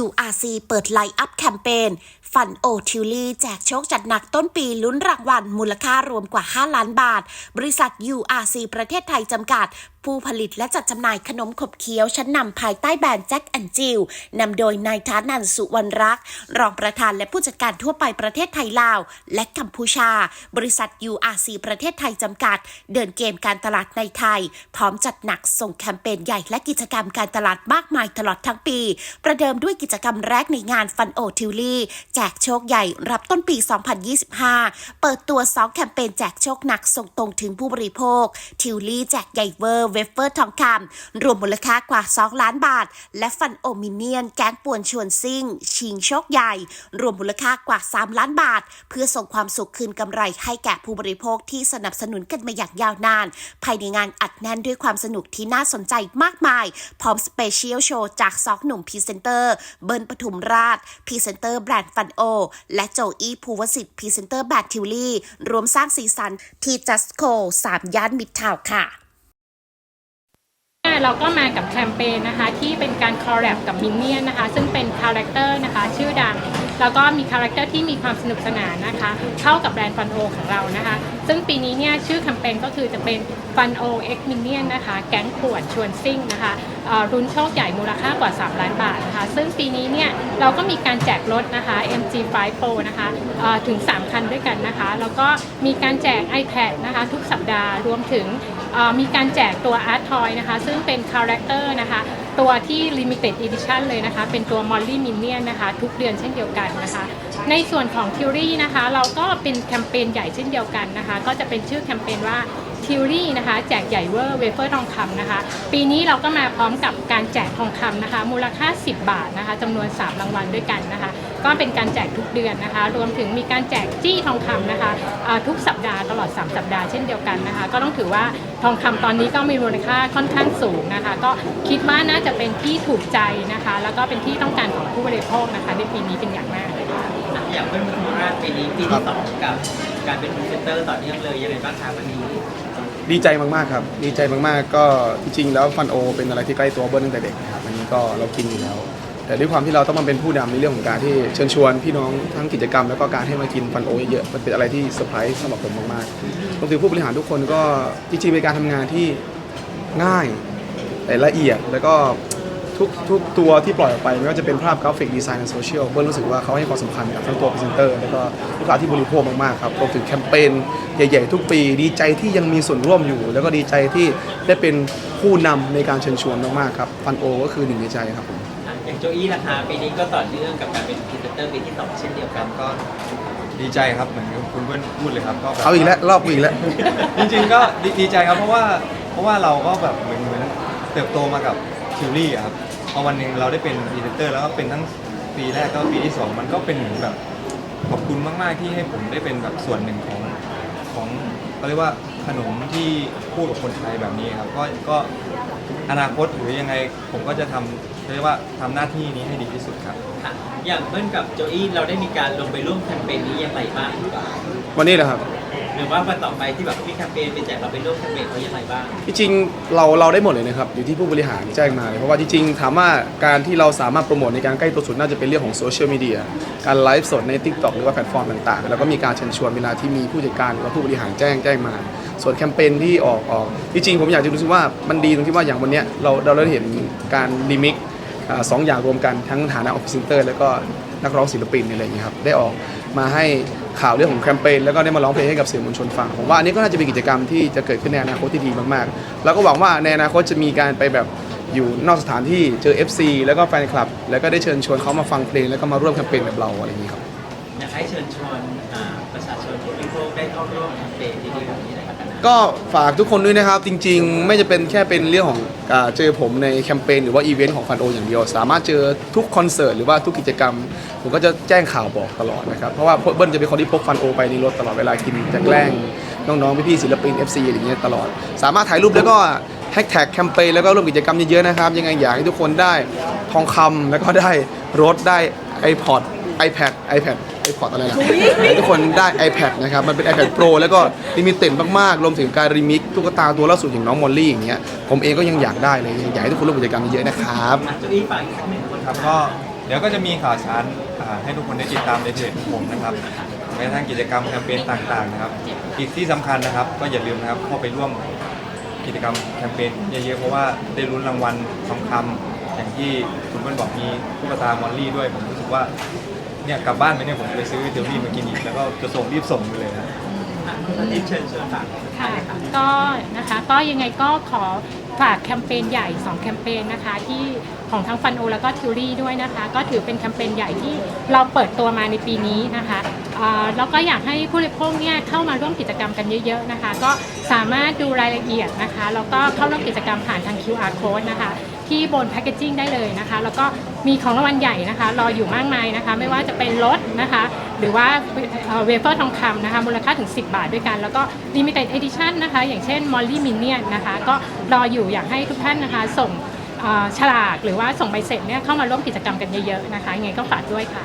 URC เปิดไลน์อัพแคมเปญ ฟันโอทิวลี่แจกโชคจัดหนักต้นปีลุ้นรางวัลมูลค่ารวมกว่า 5 ล้านบาท บริษัท URC ประเทศไทยจำกัดผู้ผลิตและจัดจำหน่ายขนมขบเคี้ยวชั้นนำภายใต้แบรนด์แจ็คแอนจิลนำโดยนายธานันสุวรรณรักษ์รองประธานและผู้จัดการทั่วไปประเทศไทยลาว และกัมพูชา บริษัท URC ประเทศไทยจำกัด เดินเกมการตลาดในไทย พร้อมจัดหนักส่งแคมเปญใหญ่และกิจกรรมการตลาดมากมายตลอดทั้งปี ประเดิมด้วยกิจกรรมแรกในงานฟันโอทิวลี่แจกกโชคใหญ่รับต้นปี 2025 เปิดตัว 2 แคมเปญแจกโชคหนักส่งตรงถึงผู้บริโภค ทิวลี่แจกใหญ่เวอร์เวฟเฟอร์ทองคำรวมมูลค่ากว่า 2 ล้านบาท และฟันโอมิเนียน แก๊งป่วนชวนซิ่ง ชิงโชคใหญ่ รวมมูลค่ากว่า 3 ล้านบาท เพื่อส่งความสุขคืนกำไรให้แก่ผู้บริโภคที่สนับสนุนกันมาอย่างยาวนาน ภายในงานอัดแน่นด้วยความสนุกที่น่าสนใจมากมาย พร้อมสเปเชียลโชว์จากสองหนุ่มพรีเซนเตอร์ เบิร์นปทุมราชพรีเซนเตอร์แบรนด์ฟันโอ และโจอี้ภูวสิทธิ์พรีเซนเตอร์แบรนด์ทิวลี่ รวมสร้างสีสันที่จัสโคสามย่านมิดทาวค่ะเราก็มากับแคมเปญนะคะ ที่เป็นการคอลแลบกับมินเนี่ยนนะคะ ซึ่งเป็นคาแรคเตอร์นะคะ ชื่อดัง แล้วก็มีคาแรคเตอร์ที่มีความสนุกสนานนะคะ เข้ากับแบรนด์ฟันโอของเรานะคะ ซึ่งปีนี้เนี่ยชื่อแคมเปญก็คือจะเป็นฟันโอเอ็กมิเนียนนะคะ แก๊งขวดชวนซิ่งนะคะเอ่อรุนโชคใหญ่มูลค่ากว่า 3 ล้านบาทนะคะ ซึ่งปีนี้เนี่ยเราก็มีการแจกรถนะคะ MG5 Pro นะคะถึง 3 คันด้วยกันนะคะ แล้วก็มีการแจก iPad นะคะ ทุกสัปดาห์รวมถึง มีการแจกตัวอาร์ตทอยนะคะ ซึ่งเป็นคาแรคเตอร์นะคะตัวที่ Limited Edition เลยนะคะ เป็นตัว Molly Minion นะคะ ทุกเดือนเช่นเดียวกันนะคะ ในส่วนของ t u r y นะคะ เราก็เป็นแคมเปญใหญ่เช่นเดียวกันนะคะ ก็จะเป็นชื่อแคมเปญว่า t u r y นะคะ แจกใหญ่เวอร์เวเฟอร์ทองคำนะคะ ปีนี้เราก็มาพร้อมกับการแจกทองคำนะคะ มูลค่า 10 บาทนะคะจำนวน 3 รางวัลด้วยกันนะคะ ก็เป็นการแจกทุกเดือนนะคะ รวมถึงมีการแจกจี้ทองคำนะคะทุกสัปดาห์ตลอด 3 สัปดาห์เช่นเดียวกันนะคะ ก็ต้องถือว่าทองคำตอนนี้ก็มีมูลค่าค่อนข้างสูงนะคะ ก็คิดว่าน่าจะเป็นที่ถูกใจนะคะ แล้วก็เป็นที่ต้องการของผู้บริโภคนะคะ ในปีนี้เป็นอย่างมากเลยค่ะอย่างเป็นมุราชปีนี้ปีที่สองกับการเป็นพรีเซนเตอร์ต่อเนื่องเลยยังไงบ้างคะวันนี้ ดีใจมากๆครับ ดีใจมากๆ ก็จริงๆแล้วฟันโอ เป็นอะไรที่ใกล้ตัวเบิ้ลตั้งแต่เด็กครับอันนี้ก็เรากินอยู่แล้ว แต่ด้วยความที่เราต้องมาเป็นผู้นำในเรื่องของการที่เชิญชวนพี่น้องทั้งกิจกรรมแล้วก็การให้มากินฟันโอเยอะๆมันเป็นอะไรที่เซอร์ไพรส์สำหรับผมมากๆรวมถึงผู้บริหารทุกคนก็จริงๆเป็นการทำงานที่ง่ายแต่ละเอียดแล้วก็ ทุกทุกตัวที่ปล่อยออกไปไม่ว่าจะเป็นภาพกราฟิกดีไซน์ในโซเชียลเบิ้ลรู้สึกว่าเขาให้ความสำคัญกับทั้งตัวพรีเซนเตอร์แล้วก็ลูกค้าที่บริโภคมากๆครับรวมถึงแคมเปญใหญ่ๆ ทุกปี ดีใจที่ยังมีส่วนร่วมอยู่ แล้วก็ดีใจที่ได้เป็นผู้นำในการเชิญชวนมากๆครับฟันโอก็คือหนึ่งในใจครับผมอย่างโจอี้ราคาปีนี้ก็ต่อเนื่องกับการเป็นพรีเซนเตอร์ปีที่สองเช่นเดียวกันก็ ดีใจครับเหมือนคุณเพื่อนพูดเลยครับก็แบบเอาอีกแล้วรอบอีกแล้ว จริงๆก็ดีดีใจครับเพราะว่าเพราะว่าเราก็แบบเหมือนเหมือนเติบโตมากับ ทิวลี่อะครับพอวันหนึ่งเราได้เป็นพรีเซนเตอร์แล้วก็เป็นทั้งปีแรกก็ปีที่สองมันก็เป็นเหมือนแบบขอบคุณมาก ๆ ที่ให้ผมได้เป็นแบบส่วนหนึ่งของของเขาเรียกว่าขนมที่คู่กับคนไทยแบบนี้ครับก็ก็อนาคตหรือยังไงผมก็จะทำเรียกว่าทำหน้าที่นี้ให้ดีที่สุดครับ ค่ะอย่างเบิ้ลกับโจอี้เราได้มีการลงไปร่วมแคมเปญนี้อย่างไรบ้างหรือเปล่าวันนี้แหละครับ หรือว่าวันต่อไปที่แบบมีแคมเปญเป็นแจกเราไปร่วมแคมเปญเขาอย่างไรบ้างพี่จริงเราเราได้หมดเลยนะครับอยู่ที่ผู้บริหารแจ้งมาเลยเพราะว่าจริงๆถามว่าการที่เราสามารถโปรโมทในการใกล้ตัวสุดน่าจะเป็นเรื่องของโซเชียลมีเดียการไลฟ์สดใน Tik t o k หรือว่าแพลตฟอร์มต่างๆ แล้วก็มีการเชิญชวนเวลาที่มีผู้จัดการหรือว่าผู้บริหารแจ้งแจ้งมา ส่วนแคมเปญที่ออกออกพี่จริงผมอยากจะรู้สึกว่ามันดีตรงที่ว่าอย่างวันเนี้ยเราเราได้เห็นการรีมิกสองอย่างรวมกันทั้งฐานะออฟฟิเซนเตอร์แล้วก็นักร้องศิลปินอะไรอย่างเงี้ครับได้ออก มาให้ข่าวเรื่องของแคมเปญแล้วก็ได้มาร้องเพลงให้กับสื่อมวลชนฟังผมว่าอันนี้ก็น่าจะเป็นกิจกรรมที่จะเกิดขึ้นในอนาคตที่ดีมากๆ แล้วก็หวังว่าในอนาคตจะมีการไปแบบอยู่นอกสถานที่เจอ FC แล้วก็แฟนคลับ แล้วก็ได้เชิญชวนเขามาฟังเพลงแล้วก็มาร่วมแคมเปญแบบเราอะไรอย่างนี้ครับ อยากให้เชิญชวนอ่าประชาชนผู้บริโภคได้เข้าร่วมแคมเปญดีๆแบบนี้นะครับก็ฝากทุกคนด้วยนะครับ จริงๆ ไม่จะเป็นแค่เป็นเรื่องของอาเจอผมในแคมเปญหรือว่าอีเวนต์ของฟันโออย่างเดียว สามารถเจอทุกคอนเสิร์ตหรือว่าทุกกิจกรรม ผมก็จะแจ้งข่าวบอกตลอดนะครับ เพราะว่าเบิ้ลจะเป็นคนที่พกฟันโอไปในรถตลอดเวลากินจะแกล้งน้องๆ พี่ๆศิลปิน FC อะไรอย่างเงี้ยตลอด สามารถถ่ายรูปแล้วก็แฮชแท็กแคมเปญแล้วก็ร่วมกิจกรรมเยอะๆนะครับ ยังไงอยากให้ทุกคนได้ทองคำแล้วก็ได้รถได้ iPod iPad iPad iPod อะไรล่ะให้ทุกคนได้ iPad นะครับ มันเป็น iPad Pro แล้วก็ลิมิเต็ดมากๆ รวมถึงการรีมิกตุ๊กตาตัวล่าสุดอย่างน้องมอลลี่อย่างเงี้ย ผมเองก็ยังอยากได้เลย อยากให้ทุกคนร่วมกิจกรรมเยอะๆนะครับอะจุอี้ฝากอีกครั้งหนึ่งครับก็เดี๋ยวก็จะมีข่าวสารอ่าให้ทุกคนได้ติดตามในเพจของผมนะครับแม้กระทั่งกิจกรรมแคมเปญต่างๆนะครับ อีกที่สำคัญนะครับ ก็อย่าลืมนะครับเข้าไปร่วมกิจกรรมแคมเปญเยอะๆเพราะว่าได้ลุ้นรางวัลทองคำอย่างที่คุณเปิ้ลบอกมีตุ๊กตามอลลี่ด้วย ผมรู้สึกว่า เนี่ยกลับบ้านไปเนี่ยผมไปซื้อเทลลี่มากินอีกแล้วก็จะส่งรีบส่งไปเลยนะอะตอนนี้เชิญเชิญฝากค่ะก็นะคะก็ยังไงก็ขอฝากแคมเปญใหญ่ 2 แคมเปญนะคะ ที่ของทั้งฟันโอแล้วก็ทิวรี่ด้วยนะคะ ก็ถือเป็นแคมเปญใหญ่ที่เราเปิดตัวมาในปีนี้นะคะอ่าแล้วก็อยากให้ผู้บริโภคเนี่ยเข้ามาร่วมกิจกรรมกันเยอะๆนะคะ ก็สามารถดูรายละเอียดนะคะแล้วก็เข้าร่วมกิจกรรมผ่านทาง QR code นะคะ ที่บนแพคเกจิ้งได้เลยนะคะ แล้วก็มีของรางวัลใหญ่นะคะ รออยู่มากมายนะคะ ไม่ว่าจะเป็นรถนะคะ หรือว่าเวเฟอร์ทองคำนะคะมูลค่าถึง 10 บาทด้วยกัน แล้วก็ Limited Edition นะคะ อย่างเช่น Molly Minion นะคะ ก็รออยู่อยากให้ทุกท่านนะคะ ส่งฉลากหรือว่าส่งใบเสร็จเนี่ยเข้ามาร่วมกิจกรรมกันเยอะๆนะคะยังไงก็ฝากด้วยค่ะ